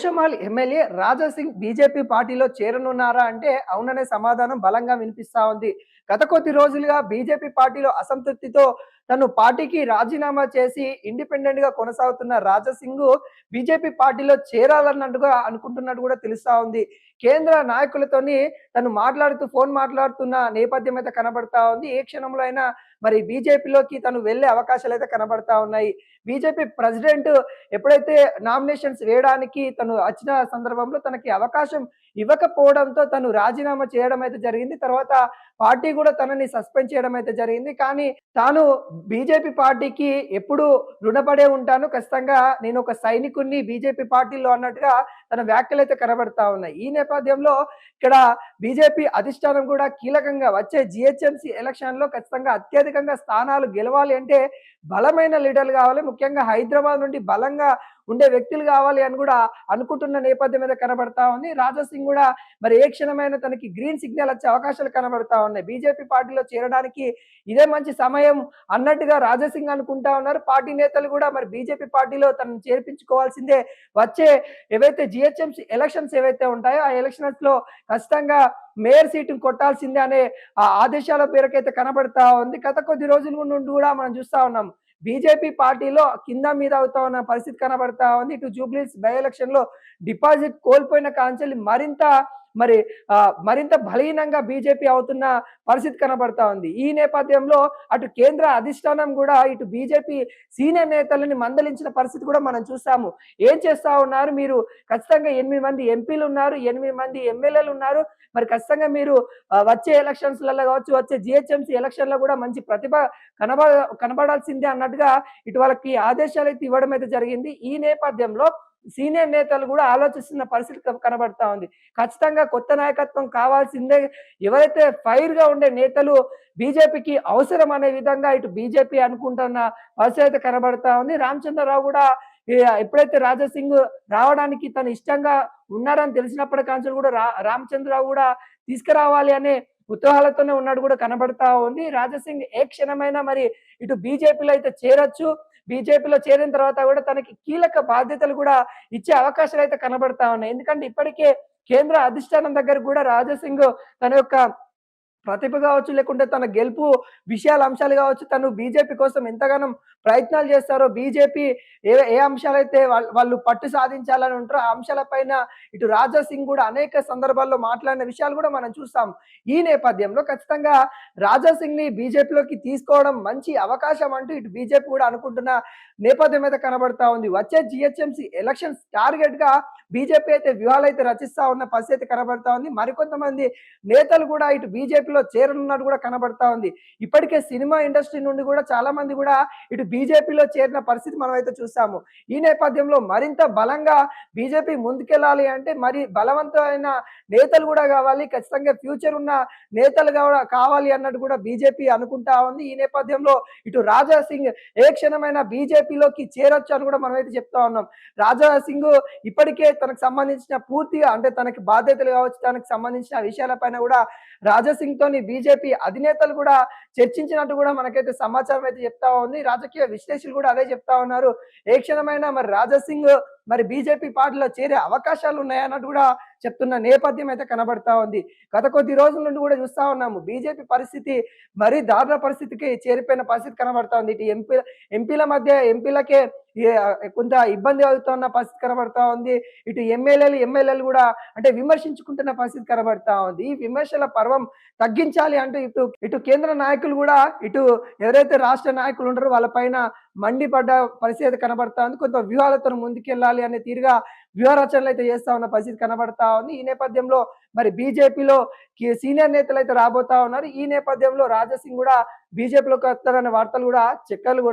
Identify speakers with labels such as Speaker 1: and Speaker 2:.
Speaker 1: తోషమాల్ MLA Raja Singh BJP పార్టీలో చేరనున్నారా అంటే అవుననే సమాధానం బలంగా వినిపిస్తా ఉంది. గత కొద్ది రోజులుగా బీజేపీ పార్టీలో అసంతృప్తితో తను పార్టీకి రాజీనామా చేసి ఇండిపెండెంట్గా కొనసాగుతున్న రాజాసింగ్ బీజేపీ పార్టీలో చేరాలన్నట్టుగా అనుకుంటున్నట్టు కూడా తెలుస్తా ఉంది. కేంద్ర నాయకులతోని తను మాట్లాడుతూ ఫోన్ మాట్లాడుతున్న నేపథ్యం అయితే కనబడతా ఉంది. ఏ క్షణంలో అయినా మరి బీజేపీలోకి తను వెళ్ళే అవకాశాలు అయితే కనబడతా ఉన్నాయి. బీజేపీ ప్రెసిడెంట్ ఎప్పుడైతే నామినేషన్స్ వేయడానికి తను వచ్చిన సందర్భంలో తనకి అవకాశం ఇవ్వకపోవడంతో తను రాజీనామా చేయడం అయితే జరిగింది. తర్వాత పార్టీ కూడా తనని సస్పెండ్ చేయడం అయితే జరిగింది. కానీ తాను బీజేపీ పార్టీకి ఎప్పుడు రుణపడే ఉంటాను. ఖచ్చితంగా నేను ఒక సైనికుడిని బీజేపీ పార్టీలో అన్నట్టుగా తన వ్యాఖ్యలు అయితే కనబడతా ఉన్నాయి. ఈ నేపథ్యంలో ఇక్కడ బీజేపీ అధిష్టానం కూడా కీలకంగా వచ్చే జిహెచ్ఎంసీ ఎలక్షన్లో ఖచ్చితంగా అత్యధికంగా స్థానాలు గెలవాలి అంటే బలమైన లీడర్లు కావాలి. ముఖ్యంగా హైదరాబాద్ నుండి బలంగా ఉండే వ్యక్తులు కావాలి అని కూడా అనుకుంటున్న నేపథ్యం మీద కనబడతా ఉంది. రాజా సింగ్ కూడా మరి ఏ క్షణమైన తనకి గ్రీన్ సిగ్నల్ వచ్చే అవకాశాలు కనబడతా ఉన్నాయి. బీజేపీ పార్టీలో చేరడానికి ఇదే మంచి సమయం అన్నట్టుగా రాజాసింగ్ అనుకుంటా ఉన్నారు. పార్టీ నేతలు కూడా మరి బీజేపీ పార్టీలో తనను చేర్పించుకోవాల్సిందే వచ్చే ఏవైతే జిహెచ్ఎంసీ ఎలక్షన్స్ ఏవైతే ఉంటాయో ఆ ఎలక్షన్స్లో ఖచ్చితంగా మేయర్ సీటును కొట్టాల్సిందే అనే ఆ ఆదేశాల పేరుకైతే కనబడతా ఉంది. గత కొద్ది రోజుల నుండి కూడా మనం చూస్తా ఉన్నాం. బీజేపీ పార్టీలో కింద మీద అవుతా ఉన్న పరిస్థితి కనబడతా ఉంది. ఇటు జూబ్లీస్ బై ఎలక్షన్లో డిపాజిట్ కోల్పోయిన కాంచెల్లి మరింత మరి మరింత బలహీనంగా బీజేపీ అవుతున్న పరిస్థితి కనబడతా ఉంది. ఈ నేపథ్యంలో అటు కేంద్ర అధిష్టానం కూడా ఇటు బీజేపీ సీనియర్ నేతలని మందలించిన పరిస్థితి కూడా మనం చూసాము ఏం చేస్తా ఉన్నారు మీరు? ఖచ్చితంగా ఎనిమిది మంది ఎంపీలు ఉన్నారు ఎనిమిది మంది ఎమ్మెల్యేలు ఉన్నారు. మరి ఖచ్చితంగా మీరు వచ్చే ఎలక్షన్స్లలో కావచ్చు వచ్చే జిహెచ్ఎంసీ ఎలక్షన్లో కూడా మంచి ప్రతిభ కనబడ కనబడాల్సిందే అన్నట్టుగా ఇటు వాళ్ళకి ఆదేశాలు అయితే ఇవ్వడం అయితే జరిగింది. ఈ నేపథ్యంలో సీనియర్ నేతలు కూడా ఆలోచిస్తున్న పరిస్థితి కనబడతా ఉంది. ఖచ్చితంగా కొత్త నాయకత్వం కావాల్సిందే. ఎవరైతే ఫైర్గా ఉండే నేతలు బీజేపీకి అవసరం అనే విధంగా ఇటు బీజేపీ అనుకుంటున్న పరిస్థితి అయితే కనబడతా ఉంది. రామచంద్రరావు కూడా ఎప్పుడైతే రాజా సింగ్ రావడానికి తను ఇష్టంగా ఉన్నారని తెలిసినప్పటి కాంచెలు కూడా రా రామచంద్రరావు కూడా తీసుకురావాలి అనే కుతూహలతోనే ఉన్నాడు కూడా కనబడతా ఉంది. రాజాసింగ్ ఏ క్షణమైనా మరి ఇటు బీజేపీలో అయితే చేరొచ్చు. బీజేపీలో చేరిన తర్వాత కూడా తనకి కీలక బాధ్యతలు కూడా ఇచ్చే అవకాశాలు అయితే కనబడతా ఉన్నాయి. ఎందుకంటే ఇప్పటికే కేంద్ర అధిష్టానం దగ్గర కూడా రాజసింగ్ తన యొక్క ప్రతిభ కావచ్చు లేకుంటే తన గెలుపు విషయాల అంశాలు కావచ్చు తను బీజేపీ కోసం ఎంతగానో ప్రయత్నాలు చేస్తారో బీజేపీ ఏ ఏ అంశాలైతే వాళ్ళు పట్టు సాధించాలని ఉంటారో ఆ అంశాలపైన ఇటు రాజా సింగ్ కూడా అనేక సందర్భాల్లో మాట్లాడిన విషయాలు కూడా మనం చూస్తాం. ఈ నేపథ్యంలో ఖచ్చితంగా రాజా సింగ్ని బీజేపీలోకి తీసుకోవడం మంచి అవకాశం అంటూ ఇటు బీజేపీ కూడా అనుకుంటున్న నేపథ్యం అయితే కనబడతా ఉంది. వచ్చే జిహెచ్ఎంసీ ఎలక్షన్స్ టార్గెట్గా బీజేపీ అయితే వ్యూహాలు అయితే రచిస్తా ఉన్న పరిస్థితి అయితే కనబడతా ఉంది. మరికొంతమంది నేతలు కూడా ఇటు బీజేపీ బీజేపీలో చేరనున్నట్టు కూడా కనబడతా ఉంది. ఇప్పటికే సినిమా ఇండస్ట్రీ నుండి కూడా చాలా మంది కూడా ఇటు బీజేపీలో చేరిన పరిస్థితి మనం అయితే చూస్తాము. ఈ నేపథ్యంలో మరింత బలంగా బీజేపీ ముందుకెళ్ళాలి అంటే మరి బలవంతమైన నేతలు కూడా కావాలి ఖచ్చితంగా ఫ్యూచర్ ఉన్న నేతలు కూడా కావాలి అన్నట్టు కూడా బీజేపీ అనుకుంటా ఉంది. ఈ నేపథ్యంలో ఇటు రాజా సింగ్ ఏ క్షణమైన బీజేపీలోకి చేరొచ్చు అని కూడా మనమైతే చెప్తా ఉన్నాం. రాజా సింగ్ ఇప్పటికే తనకు సంబంధించిన పూర్తిగా అంటే తనకి బాధ్యతలు కావచ్చు తనకు సంబంధించిన విషయాలపైన కూడా రాజా సింగ్ తోని బీజేపీ అధినేతలు కూడా చర్చించినట్టు కూడా మనకైతే సమాచారం అయితే చెప్తా ఉంది. రాజకీయ విశ్లేషకులు కూడా అదే చెప్తా ఉన్నారు. ఏ క్షణమైనా మరి రాజసింగ్ మరి బీజేపీ పార్టీలో చేరే అవకాశాలు ఉన్నాయన్నట్టు కూడా చెప్తున్న నేపథ్యం అయితే కనబడతా ఉంది. గత కొద్ది రోజుల నుండి కూడా చూస్తా ఉన్నాము. బీజేపీ పరిస్థితి మరీ దారుణ పరిస్థితికి చేరిపోయిన పరిస్థితి కనబడతా ఉంది. ఇటు ఎంపీ ఎంపీల మధ్య ఎంపీలకే కొంత ఇబ్బంది అవుతున్న పరిస్థితి కనబడతా ఉంది. ఇటు ఎమ్మెల్యేలు ఎమ్మెల్యేలు కూడా అంటే విమర్శించుకుంటున్న పరిస్థితి కనబడతా ఉంది. ఈ విమర్శల పర్వం తగ్గించాలి అంటూ ఇటు ఇటు కేంద్ర నాయకులు కూడా ఇటు ఎవరైతే రాష్ట్ర నాయకులు ఉంటారో వాళ్ళపైన మండిపడ్డ పరిస్థితి కనబడతా ఉంది కొంత వ్యూహాలతో ముందుకెళ్ళాలి అనే తీరుగా వ్యూహరచనలు అయితే చేస్తా ఉన్న పరిస్థితి కనబడతా ఉంది. ఈ నేపథ్యంలో మరి బీజేపీలో సీనియర్ నేతలు అయితే రాబోతా ఉన్నారు. ఈ నేపథ్యంలో రాజసింగ్ కూడా బీజేపీలోకి వస్తారనే వార్తలు కూడా చెక్కర్లు